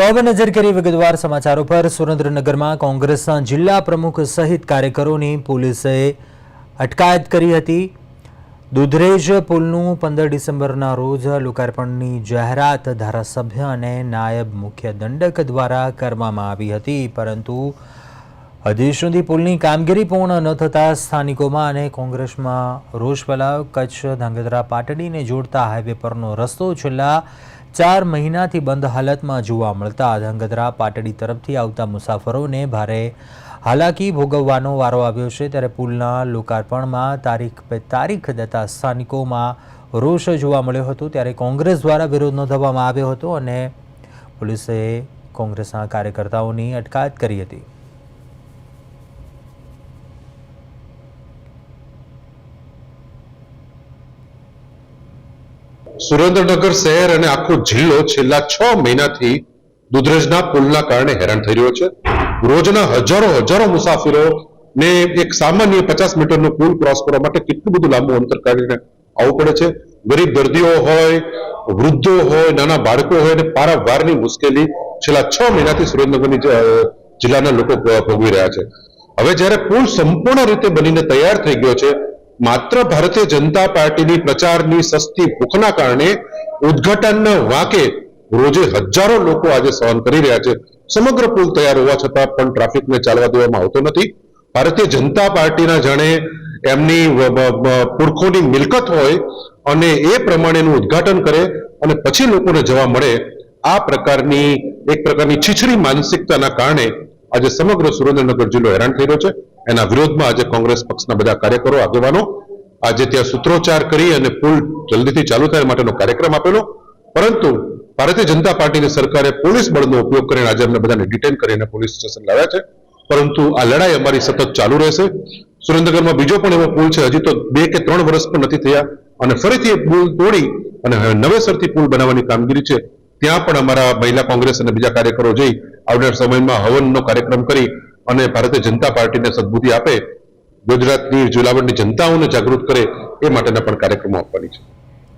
તો હવે નજર કરી વિગતવાર સમાચારો પર. સુરેન્દ્રનગરમાં કોંગ્રેસના જિલ્લા પ્રમુખ સહિત કાર્યકરોની પોલીસે અટકાયત કરી હતી. દુધરેજ પુલનું પંદર ડિસેમ્બરના રોજ લોકાર્પણની જાહેરાત ધારાસભ્ય અને નાયબ મુખ્ય દંડક દ્વારા કરવામાં આવી હતી. પરંતુ હજી સુધી પુલની કામગીરી પૂર્ણ ન થતાં સ્થાનિકોમાં અને કોંગ્રેસમાં રોષ ફેલાયો. કચ્છ ધાંગધ્રા પાટડીને જોડતા હાઈવે પરનો રસ્તો છેલ્લા ચાર મહિનાથી બંધ હાલતમાં જોવા મળતા ધાંગધ્રા પાટડી તરફથી આવતા મુસાફરોને ભારે હાલાકી ભોગવવાનો વારો આવ્યો છે. ત્યારે પુલના લોકાર્પણમાં તારીખ પે તારીખ દેતા સ્થાનિકોમાં રોષ જોવા મળ્યો હતો. ત્યારે કોંગ્રેસ દ્વારા વિરોધ નોંધવામાં આવ્યો હતો અને પોલીસે કોંગ્રેસના કાર્યકર્તાઓની અટકાયત કરી હતી. સુરેન્દ્રનગર શહેર અને આખો જિલ્લો છેલ્લા છ મહિનાથી દુધરેજના પુલના કારણે હેરાન થઈ રહ્યો છે. રોજના હજારો હજારો મુસાફરો ને એક સામાન્ય પચાસ મીટરનો પુલ ક્રોસ કરવા માટે કેટલું બધું લાંબુ અંતર કાઢીને આવવું પડે છે. ગરીબ દર્દીઓ હોય, વૃદ્ધો હોય, નાના બાળકો હોય અને પારાવારની મુશ્કેલી છેલ્લા છ મહિનાથી સુરેન્દ્રનગરની જિલ્લાના લોકો ભોગવી રહ્યા છે. હવે જ્યારે પુલ સંપૂર્ણ રીતે બનીને તૈયાર થઈ ગયો છે માત્ર ભારતીય જનતા પાર્ટીની પ્રચારની સસ્તી ભૂખના કારણે ઉદ્ઘાટનના વાંકે રોજે હજારો લોકો આજે સહન કરી રહ્યા છે. સમગ્ર પુલ તૈયાર હોવા છતાં પણ ટ્રાફિકને ચાલવા દેવામાં આવતો નથી. ભારતીય જનતા પાર્ટીના જાણે એમની પુરખોની મિલકત હોય અને એ પ્રમાણેનું ઉદ્ઘાટન કરે અને પછી લોકોને જવા મળે, આ પ્રકારની, એક પ્રકારની છીછરી માનસિકતાના કારણે આજે સમગ્ર સુરેન્દ્રનગર જિલ્લો હેરાન થઈ રહ્યો છે. એના વિરોધમાં આજે કોંગ્રેસ પક્ષના બધા કાર્યકરો, આગેવાનો આજે ત્યાં સૂત્રોચ્ચાર કરી અને પુલ જલ્દીથી ચાલુ થાય માટેનો કાર્યક્રમ આપેલો. પરંતુ ભારતીય જનતા પાર્ટીની સરકારે પોલીસ બળનો ઉપયોગ કરીને આજે અમને બધાને ડિટેન કરીને પોલીસ સ્ટેશન લાવ્યા છે. પરંતુ આ લડાઈ અમારી સતત ચાલુ રહેશે. સુરેન્દ્રનગરમાં બીજો પણ એવો પુલ છે, હજી તો બે કે ત્રણ વર્ષ પણ નથી થયા અને ફરીથી પુલ તોડી અને નવેસરથી પુલ બનાવવાની કામગીરી છે. ત્યાં પણ અમારા મહિલા કોંગ્રેસ અને બીજા કાર્યકરો જઈ આવનાર સમયમાં હવનનો કાર્યક્રમ કરી અને ભારતીય જનતા પાર્ટીને સદબુદ્ધિ આપે, ગુજરાતની જુલાવડની જનતાઓને જાગૃત કરે, એ માટેના પણ કાર્યક્રમો આપવાની છે.